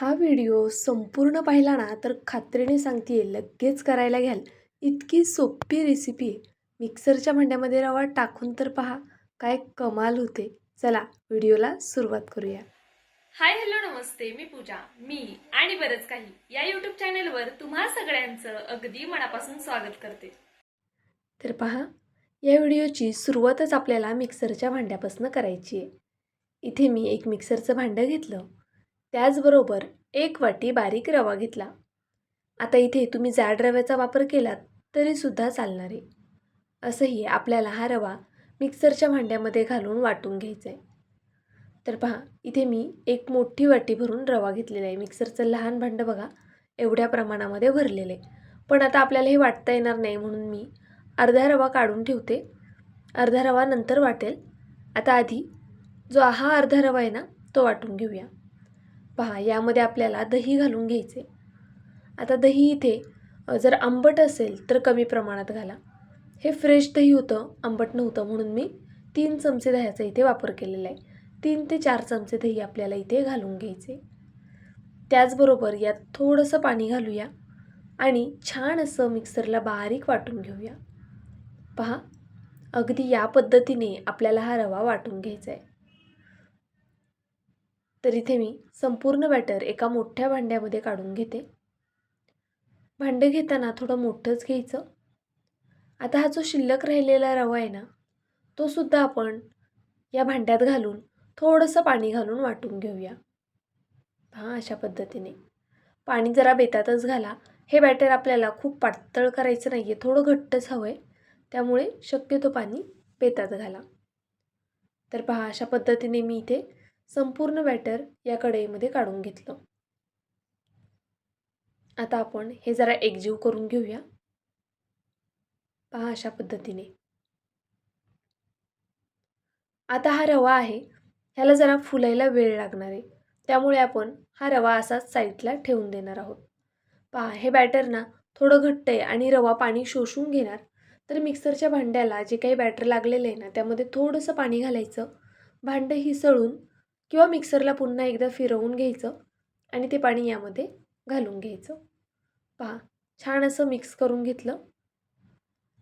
हा व्हिडिओ संपूर्ण पाहिला ना तर खात्रीने सांगते लगेच करायला घ्याल. इतकी सोपी रेसिपी आहे. मिक्सरच्या भांड्यामध्ये रवा टाकून तर पहा काय कमाल होते. चला व्हिडिओला सुरुवात करूया. हाय हॅलो नमस्ते. मी पूजा मी आणि बरंच काही या युट्यूब चॅनेलवर तुम्हा सगळ्यांचं अगदी मनापासून स्वागत करते. तर पहा या व्हिडिओची सुरुवातच आपल्याला मिक्सरच्या भांड्यापासून करायची आहे इथे मी एक मिक्सरचं भांडं घेतलं. त्याचबरोबर एक वाटी बारीक रवा घेतला. आता इथे तुम्ही जाड रव्याचा वापर केलात तरीसुद्धा चालणार आहे. असंही आपल्याला हा रवा मिक्सरच्या भांड्यामध्ये घालून वाटून घ्यायचा आहे तर पहा इथे मी एक मोठी वाटी भरून रवा घेतलेला आहे. मिक्सरचं लहान भांडं बघा एवढ्या प्रमाणामध्ये भरलेलं आहे. पण आता आपल्याला हे वाटता येणार नाही म्हणून मी अर्धा रवा काढून ठेवते. अर्धा रवा नंतर वाटेल. आता आधी जो हा अर्धा रवा आहे ना तो वाटून घेऊया. पहा यामध्ये आपल्याला दही घालून घ्यायचे. आता दही इथे जर आंबट असेल तर कमी प्रमाणात घाला. हे फ्रेश दही होतं आंबट नव्हतं म्हणून मी तीन चमचे दह्याचा इथे वापर केलेला आहे. तीन ते चार चमचे दही आपल्याला इथे घालून घ्यायचे. त्याचबरोबर यात थोडंसं पाणी घालूया आणि छान असं मिक्सरला बारीक वाटून घेऊया. पहा अगदी या पद्धतीने आपल्याला हा रवा वाटून घ्यायचा आहे. तर इथे मी संपूर्ण बॅटर एका मोठ्या भांड्यामध्ये काढून घेते. भांडं घेताना थोडं मोठंच घ्यायचं. आता हा जो शिल्लक राहिलेला रवा आहे ना तो सुद्धा आपण या भांड्यात घालून थोडंसं पाणी घालून वाटून घेऊया. हां अशा पद्धतीने. पाणी जरा बेतातच घाला. हे बॅटर आपल्याला खूप पातळ करायचं नाही आहे थोडं घट्टच हवं आहे त्यामुळे शक्यतो पाणी बेतात घाला. तर पहा अशा पद्धतीने मी इथे संपूर्ण बॅटर या कढईमध्ये काढून घेतलं. आता आपण हे जरा एकजीव करून घेऊया. पहा अशा पद्धतीने. आता हा रवा आहे ह्याला जरा फुलायला वेळ लागणार आहे. त्यामुळे आपण हा रवा असाच साईडला ठेवून देणार आहोत. पहा हे बॅटर ना थोडं घट्ट आहे आणि रवा पाणी शोषून घेणार. तर मिक्सरच्या भांड्याला जे काही बॅटर लागलेलं आहे ना त्यामध्ये थोडंसं पाणी घालायचं. भांडं हिसळून किंवा मिक्सरला पुन्हा एकदा फिरवून घ्यायचं आणि ते पाणी यामध्ये घालून घ्यायचं. पहा छान असं मिक्स करून घेतलं.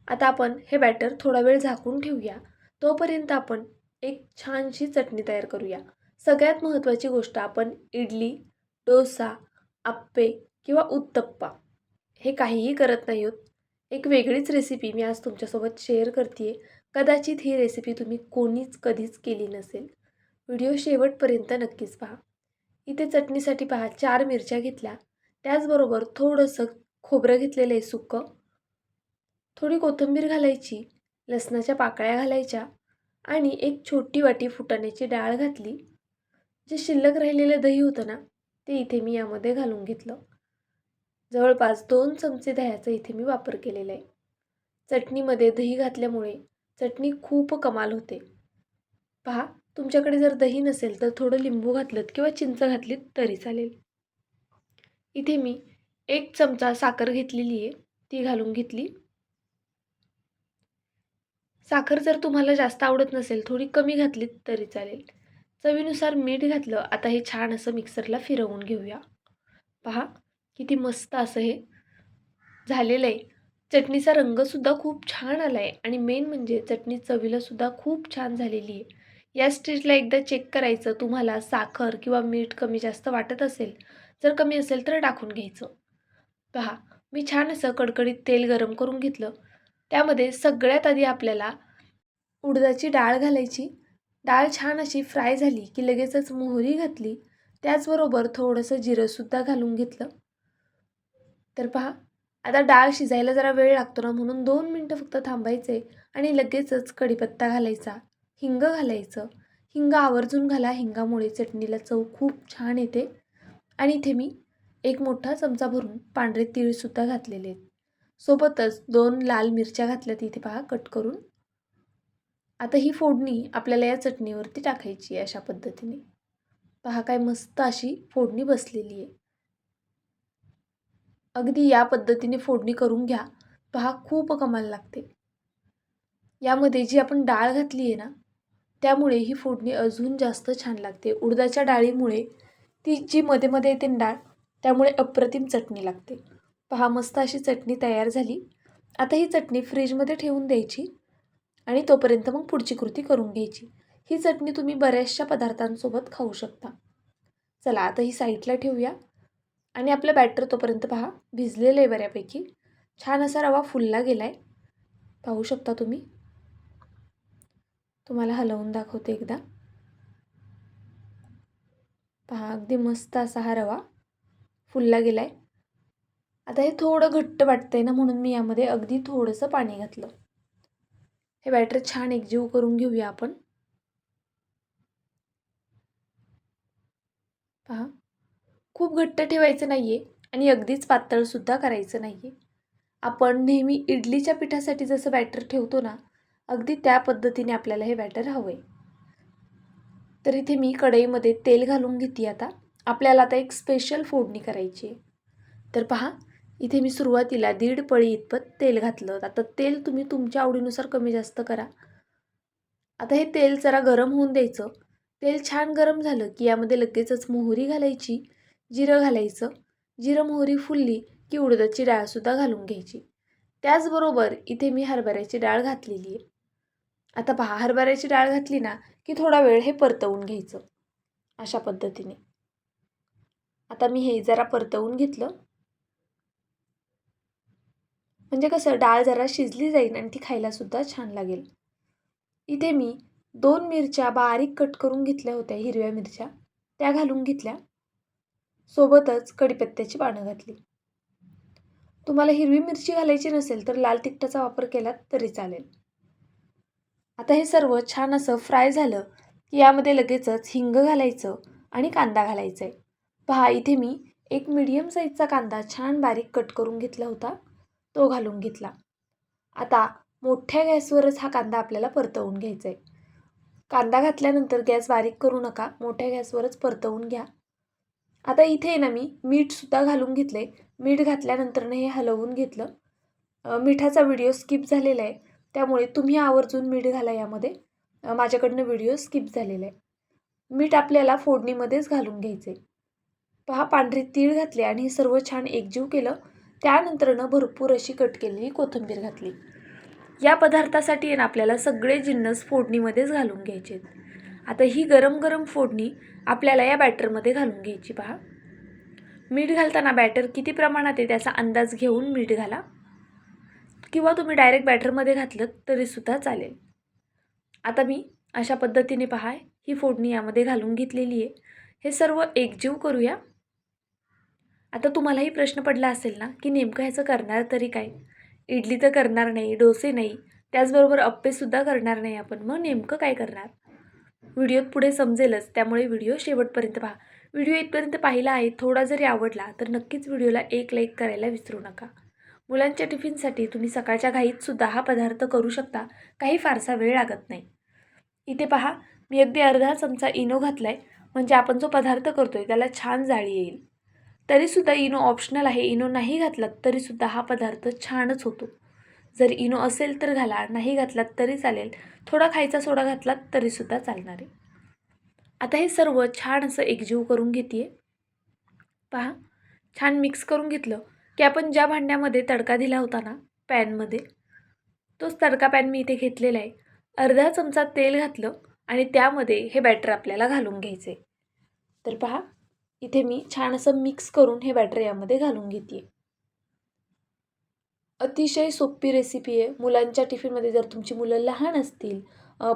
आता आपण हे बॅटर थोडा वेळ झाकून ठेवूया. तोपर्यंत आपण एक छानशी चटणी तयार करूया. सगळ्यात महत्त्वाची गोष्ट आपण इडली डोसा आप्पे किंवा उत्तप्पा हे काहीही करत नाही आहोत एक वेगळीच रेसिपी मी आज तुमच्यासोबत शेअर करते कदाचित ही रेसिपी तुम्ही कोणीच कधीच केली नसेल. व्हिडिओ शेवटपर्यंत नक्कीच पहा. इथे चटणीसाठी पहा चार मिरच्या घेतल्या. त्याचबरोबर थोडंसं खोबरं घेतलेलं आहे सुकं. थोडी कोथिंबीर घालायची लसणाच्या पाकळ्या घालायच्या आणि एक छोटी वाटी फुटाण्याची डाळ घातली. जे शिल्लक राहिलेलं दही होतं ना ते इथे मी यामध्ये घालून घेतलं. जवळपास दोन चमचे दह्याचा इथे मी वापर केलेला आहे. चटणीमध्ये दही घातल्यामुळे चटणी खूप कमाल होते. पहा तुमच्याकडे जर दही नसेल तर थोडं लिंबू घातलं किंवा चिंच घातलीत तरी चालेल. इथे मी एक चमचा साखर घेतलेली आहे. ती घालून घेतली. साखर जर तुम्हाला जास्त आवडत नसेल थोडी कमी घातलीत तरी चालेल. चवीनुसार मीठ घातलं आता हे छान असं मिक्सरला फिरवून घेऊया. पहा किती मस्त असं हे झालेलं आहे. चटणीचा रंगसुद्धा खूप छान आला आहे आणि मेन म्हणजे चटणी चवीलासुद्धा खूप छान झालेली आहे. या स्टेजला एकदा चेक करायचं तुम्हाला साखर किंवा मीठ कमी जास्त वाटत असेल जर कमी असेल तर टाकून घ्यायचं. पहा मी छान असं कडकडीत तेल गरम करून घेतलं. त्यामध्ये सगळ्यात आधी आपल्याला उडदाची डाळ घालायची. डाळ छान अशी फ्राय झाली की लगेचच मोहरी घातली. त्याचबरोबर थोडंसं जिरंसुद्धा घालून घेतलं. तर पहा आता डाळ शिजायला जरा वेळ लागतो ना म्हणून दोन मिनटं फक्त थांबायचे आणि लगेचच कढीपत्ता घालायचा. हिंग घालायचं. हिंग आवर्जून घाला. हिंगामुळे चटणीला चव खूप छान येते. आणि इथे मी एक मोठा चमचा भरून पांढरे तीळसुद्धा घातलेले आहेत. सोबतच दोन लाल मिरच्या घातल्या तिथे पहा कट करून. आता ही फोडणी आपल्याला या चटणीवरती टाकायची आहे अशा पद्धतीने. पहा काय मस्त अशी फोडणी बसलेली आहे. अगदी या पद्धतीने फोडणी करून घ्या. पहा खूप कमाल लागते. यामध्ये जी आपण डाळ घातली आहे ना त्यामुळे ही फोडणी अजून जास्त छान लागते. उडदाच्या डाळीमुळे ती जी मध्ये मध्ये येते डाळ त्यामुळे अप्रतिम चटणी लागते. पहा मस्त अशी चटणी तयार झाली. आता ही चटणी फ्रीजमध्ये ठेवून द्यायची आणि तोपर्यंत मग पुढची कृती करून घ्यायची. ही चटणी तुम्ही बऱ्याचशा पदार्थांसोबत खाऊ शकता. चला आता ही साईडला ठेवूया. आणि आपलं बॅटर तोपर्यंत पहा भिजलेलं आहे बऱ्यापैकी. छान असा रवा फुलला गेला आहे पाहू शकता तुम्ही. तुम्हाला हलवून दाखवते एकदा. पहा अगदी मस्त असा हा रवा फुलला गेला आहे आता हे थोडं घट्ट वाटतंय ना म्हणून मी यामध्ये अगदी थोडंसं पाणी घातलं. हे बॅटर छान एकजीव करून घेऊया आपण. पहा खूप घट्ट ठेवायचं नाही आहे आणि अगदीच पातळसुद्धा करायचं नाही आहे आपण नेहमी इडलीच्या पिठासाठी जसं बॅटर ठेवतो ना अगदी त्या पद्धतीने आपल्याला हे बॅटर हवं आहे तर इथे मी कढईमध्ये तेल घालून घेते आता. आपल्याला आता एक स्पेशल फोडणी करायची आहे. तर पहा इथे मी सुरुवातीला दीड पळी इतपत तेल घातलं. आता तेल तुम्ही तुमच्या आवडीनुसार कमी जास्त करा. आता हे तेल जरा गरम होऊन द्यायचं. तेल छान गरम झालं की यामध्ये लगेचच मोहरी घालायची जिरं घालायचं. जिरं मोहरी फुलली की उडदाची डाळसुद्धा घालून घ्यायची. त्याचबरोबर इथे मी हरभऱ्याची डाळ घातलेली आहे. आता पहा हरभऱ्याची डाळ घातली ना की थोडा वेळ हे परतवून घ्यायचं अशा पद्धतीने. आता मी हे जरा परतवून घेतलं. म्हणजे कसं डाळ जरा शिजली जाईल आणि ती खायलासुद्धा छान लागेल. इथे मी दोन मिरच्या बारीक कट करून घेतल्या होत्या हिरव्या मिरच्या. त्या घालून घेतल्या. सोबतच कडीपत्त्याची पानं घातली. तुम्हाला हिरवी मिरची घालायची नसेल तर लाल तिखटाचा वापर केलात तरी चालेल. आता हे सर्व छान असं फ्राय झालं की यामध्ये लगेचच हिंग घालायचं आणि कांदा घालायचा आहे पहा इथे मी एक मीडियम साईजचा कांदा छान बारीक कट करून घेतला होता. तो घालून घेतला. आता मोठ्या गॅसवरच हा कांदा आपल्याला परतवून घ्यायचा आहे कांदा घातल्यानंतर गॅस बारीक करू नका मोठ्या गॅसवरच परतवून घ्या. आता इथे ना मी मीठसुद्धा घालून घेतले मीठ घातल्यानंतरनं हे हलवून घेतलं. मिठाचा व्हिडिओ स्किप झालेला आहे. त्यामुळे तुम्ही आवर्जून मीठ घाला यामध्ये. माझ्याकडनं व्हिडिओ स्किप झालेला. आहे मीठ आपल्याला फोडणीमध्येच घालून घ्यायचे. पहा पांढरे तीळ घातले आणि हे सर्व छान एकजीव केलं. त्यानंतरनं भरपूर अशी कट केलेली कोथिंबीर घातली. या पदार्थासाठी आहे ना आपल्याला सगळे जिन्नस फोडणीमध्येच घालून घ्यायचे आहेत आता ही गरम गरम फोडणी आपल्याला या बॅटरमध्ये घालून घ्यायची पहा. मीठ घालताना बॅटर किती प्रमाणात आहे त्याचा अंदाज घेऊन मीठ घाला. किंवा तुम्ही डायरेक्ट बॅटरमध्ये घातलं तरीसुद्धा चालेल. आता मी अशा पद्धतीने पहा ही फोडणी यामध्ये घालून घेतलेली आहे. हे सर्व एकजीव करूया. आता तुम्हालाही प्रश्न पडला असेल ना की नेमकं ह्याचं करणार तरी काय? इडली तर करणार नाही डोसे नाही त्याचबरोबर अप्पेसुद्धा करणार नाही आपण. मग नेमकं काय करणार? व्हिडिओत पुढे समजेलच त्यामुळे व्हिडिओ शेवटपर्यंत पहा. व्हिडिओ इथपर्यंत पाहिला आहे थोडा जरी आवडला तर नक्कीच व्हिडिओला एक लाईक करायला विसरू नका. मुलांच्या टिफिनसाठी तुम्ही सकाळच्या घाईतसुद्धा हा पदार्थ करू शकता. काही फारसा वेळ लागत नाही. इथे पहा मी अगदी अर्धा चमचा इनो घातला आहे म्हणजे आपण जो पदार्थ करतो आहे त्याला छान जाळी येईल. तरीसुद्धा इनो ऑप्शनल आहे. इनो नाही घातलात तरीसुद्धा हा पदार्थ छानच होतो. जर इनो असेल तर घाला नाही घातलात तरी चालेल. थोडा खायचा सोडा घातलात तरीसुद्धा चालणार आहे. आता हे सर्व छान असं एकजीव करून घेते पहा छान मिक्स करून घेतलं. की आपण ज्या भांड्यामध्ये तडका दिला होता ना पॅनमध्ये तोच तडका पॅन मी इथे घेतलेला आहे. अर्धा चमचा तेल घातलं आणि त्यामध्ये हे बॅटर आपल्याला घालून घ्यायचे तर पहा इथे मी छान असं मिक्स करून हे बॅटर यामध्ये घालून घेते अतिशय सोपी रेसिपी आहे. मुलांच्या टिफिनमध्ये जर तुमची मुलं लहान असतील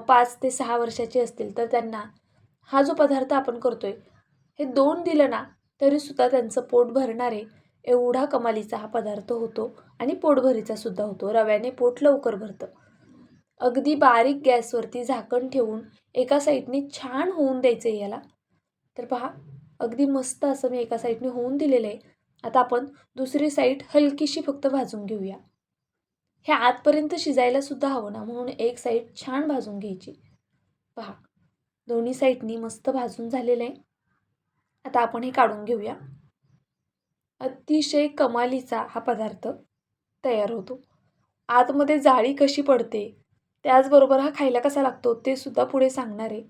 पाच ते सहा वर्षाची असतील तर त्यांना हा जो पदार्थ आपण करतो आहे हे दोन दिलं ना तरीसुद्धा त्यांचं पोट भरणार आहे. एवढा कमालीचा हा पदार्थ होतो आणि पोटभरीचा सुद्धा होतो. रव्याने पोट लवकर भरतं. अगदी बारीक गॅसवरती झाकण ठेवून एका साईडने छान होऊन द्यायचं आहे याला. तर पहा अगदी मस्त असं मी एका साईडने होऊन दिलेलं आहे. आता आपण दुसरी साईड हलकीशी फक्त भाजून घेऊया. हे आतपर्यंत शिजायला सुद्धा हवं ना म्हणून एक साईड छान भाजून घ्यायची. पहा दोन्ही साईडनी मस्त भाजून झालेलं आहे. आता आपण हे काढून घेऊया. अतिशय कमालीचा हा पदार्थ तयार होतो. आतमध्ये जाळी कशी पडते त्याचबरोबर हा खायला कसा लागतो ते सुद्धा पुढे सांगणार आहे.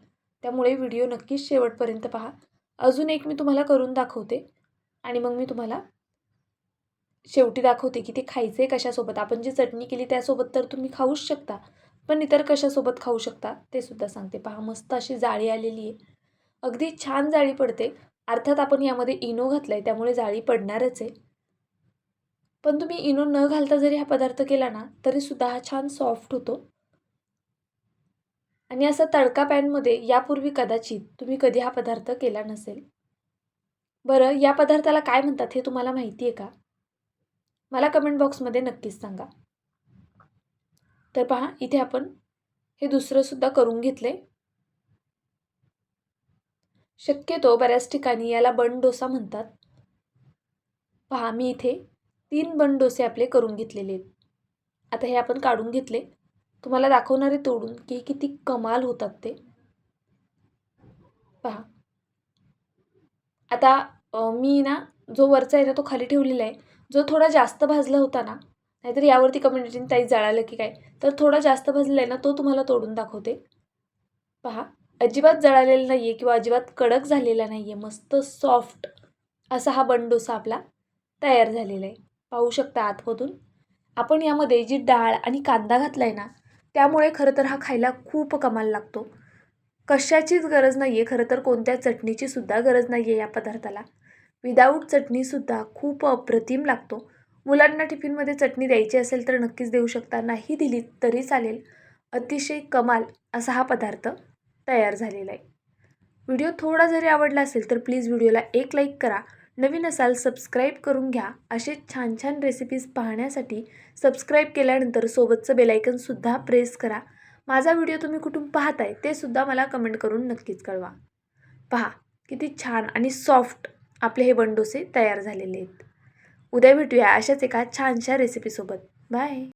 त्यामुळे व्हिडिओ नक्कीच शेवटपर्यंत पहा. अजून एक मी तुम्हाला करून दाखवते आणि मग मी तुम्हाला शेवटी दाखवते की ते खायचे कशासोबत. आपण जी चटणी केली त्यासोबत तर तुम्ही खाऊच शकता पण इतर कशासोबत खाऊ शकता ते सुद्धा सांगते. पहा मस्त अशी जाळी आलेली आहे. अगदी छान जाळी पडते. अर्थात आपण यामध्ये इनो घातला आहे त्यामुळे जाळी पडणारच आहे. पण तुम्ही इनो न घालता जरी हा पदार्थ केला ना तरीसुद्धा हा छान सॉफ्ट होतो. आणि असा तडका पॅनमध्ये यापूर्वी कदाचित तुम्ही कधी हा पदार्थ केला नसेल. बरं या पदार्थाला काय म्हणतात हे तुम्हाला माहिती आहे का? मला कमेंट बॉक्समध्ये नक्कीच सांगा. तर पहा इथे आपण हे दुसरंसुद्धा करून घेतलं आहे शक्यतो बऱ्याच ठिकाणी याला बन डोसा म्हणतात. पहा मी इथे तीन बन डोसे आपले करून घेतलेले आहेत. आता हे आपण काढून घेतले. तुम्हाला दाखवणारे तोडून की किती कमाल होतात ते. पहा. आता मी ना जो वरचा आहे ना तो खाली ठेवलेला आहे. जो थोडा जास्त भाजला होता ना नाहीतर यावरती कम्युनिटीने ताई जळालं की काय तर थोडा जास्त भाजलेला आहे ना तो तुम्हाला तोडून दाखवते. पहा. अजिबात जळालेला नाही आहे किंवा अजिबात कडक झालेला नाही आहे मस्त सॉफ्ट असा हा बंडोसा आपला तयार झालेला आहे. पाहू शकता आतमधून. आपण यामध्ये जी डाळ आणि कांदा घातला आहे ना त्यामुळे खरं तर हा खायला खूप कमाल लागतो. कशाचीच गरज नाही आहे खरं तर कोणत्या चटणीची सुद्धा गरज नाही आहे या पदार्थाला. विदाऊट चटणीसुद्धा खूप अप्रतिम लागतो. मुलांना टिफिनमध्ये चटणी द्यायची असेल तर नक्कीच देऊ शकता. नाही दिली तरी चालेल. अतिशय कमाल असा हा पदार्थ. तयार झालेला आहे. व्हिडिओ थोडा जरी आवडला असेल तर प्लीज व्हिडिओला एक लाईक करा. नवीन असाल सबस्क्राईब करून घ्या. असे छान छान रेसिपीज पाहण्यासाठी सबस्क्राईब केल्यानंतर सोबतचं बेलायकनसुद्धा प्रेस करा. माझा व्हिडिओ तुम्ही कुठून पाहताय ते सुद्धा मला कमेंट करून नक्कीच कळवा. पहा किती छान आणि सॉफ्ट आपले हे बंडोसे तयार झालेले आहेत. उद्या भेटूया अशाच एका छानशा रेसिपीसोबत बाय